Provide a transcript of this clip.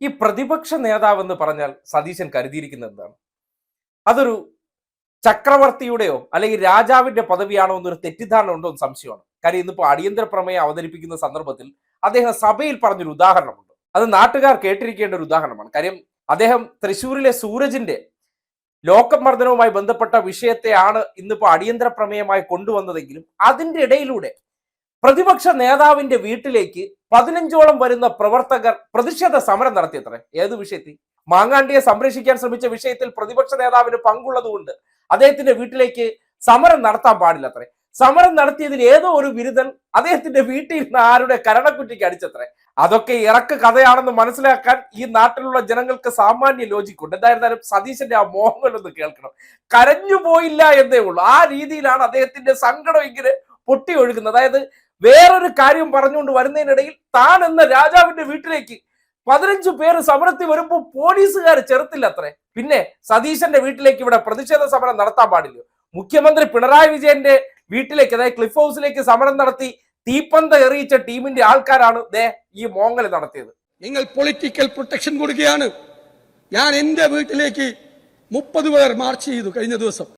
ഈ പ്രതിപക്ഷ നേതാവെന്ന് പറഞ്ഞാൽ സതീശൻ കരുതിയിരിക്കുന്നത് എന്താണ് അതൊരു ചക്രവർത്തിയുടെയോ അല്ലെങ്കിൽ രാജാവിന്റെ പദവിയാണോ എന്നൊരു തെറ്റിദ്ധാരണ ഉണ്ടോ എന്ന് സംശയമാണ്. കാര്യം ഇന്നിപ്പോ അടിയന്തര പ്രമേയം അവതരിപ്പിക്കുന്ന സന്ദർഭത്തിൽ അദ്ദേഹം സഭയിൽ പറഞ്ഞൊരു ഉദാഹരണമുണ്ട്. അത് നാട്ടുകാർ കേട്ടിരിക്കേണ്ട ഒരു ഉദാഹരണമാണ്. കാര്യം അദ്ദേഹം തൃശ്ശൂരിലെ സൂരജിന്റെ ലോകമർദ്ദനവുമായി ബന്ധപ്പെട്ട വിഷയത്തെയാണ് ഇന്നിപ്പോ അടിയന്തര പ്രമേയമായി കൊണ്ടുവന്നതെങ്കിലും അതിന്റെ ഇടയിലൂടെ പ്രതിപക്ഷ നേതാവിന്റെ വീട്ടിലേക്ക് പതിനഞ്ചോളം വരുന്ന പ്രവർത്തകർ പ്രതിഷേധ സമരം നടത്തിയത്രേ? ഏത് വിഷയത്തിൽ? മാങ്ങാണ്ടിയെ സംരക്ഷിക്കാൻ ശ്രമിച്ച വിഷയത്തിൽ പ്രതിപക്ഷ നേതാവിന് പങ്കുള്ളതുകൊണ്ട് അദ്ദേഹത്തിന്റെ വീട്ടിലേക്ക് സമരം നടത്താൻ പാടില്ലത്രേ. സമരം നടത്തിയതിൽ ഏതോ ഒരു ബിരുദൻ അദ്ദേഹത്തിന്റെ വീട്ടിൽ നിന്ന് ആരുടെ കരണക്കുറ്റിക്ക് അടിച്ചത്രേ. അതൊക്കെ ഇറക്ക് കഥയാണെന്ന് മനസ്സിലാക്കാൻ ഈ നാട്ടിലുള്ള ജനങ്ങൾക്ക് സാമാന്യ ലോജിക്കുണ്ട് എന്തായിരുന്നാലും സതീശന്റെ ആ മോഹങ്ങളൊന്ന് കേൾക്കണം. കരഞ്ഞു പോയില്ല എന്നേ ഉള്ളൂ. ആ രീതിയിലാണ് അദ്ദേഹത്തിന്റെ സങ്കടം ഇങ്ങനെ പൊട്ടി ഒഴുകുന്നത് അതായത് വേറൊരു കാര്യം പറഞ്ഞുകൊണ്ട് വരുന്നതിനിടയിൽ താൻ എന്ന രാജാവിന്റെ വീട്ടിലേക്ക് പതിനഞ്ചു പേര് സമരത്തിൽ വരുമ്പോൾ പോലീസുകാർ ചെറുത്തില്ല അത്രേ പിന്നെ സതീശന്റെ വീട്ടിലേക്ക് ഇവിടെ പ്രതിഷേധ സമരം നടത്താൻ പാടില്ല. മുഖ്യമന്ത്രി പിണറായി വിജയന്റെ വീട്ടിലേക്ക് അതായത് ക്ലിഫ് ഹൗസിലേക്ക് സമരം നടത്തി തീപ്പന്ത എറിയിച്ച ടീമിന്റെ ആൾക്കാരാണ് ദേ ഈ മോങ്ങൽ നടത്തിയത്. നിങ്ങൾ പൊളിറ്റിക്കൽ പ്രൊട്ടക്ഷൻ കൊടുക്കുകയാണ്. ഞാൻ എന്റെ വീട്ടിലേക്ക് മുപ്പത് പേർ മാർച്ച് ചെയ്തു കഴിഞ്ഞ ദിവസം.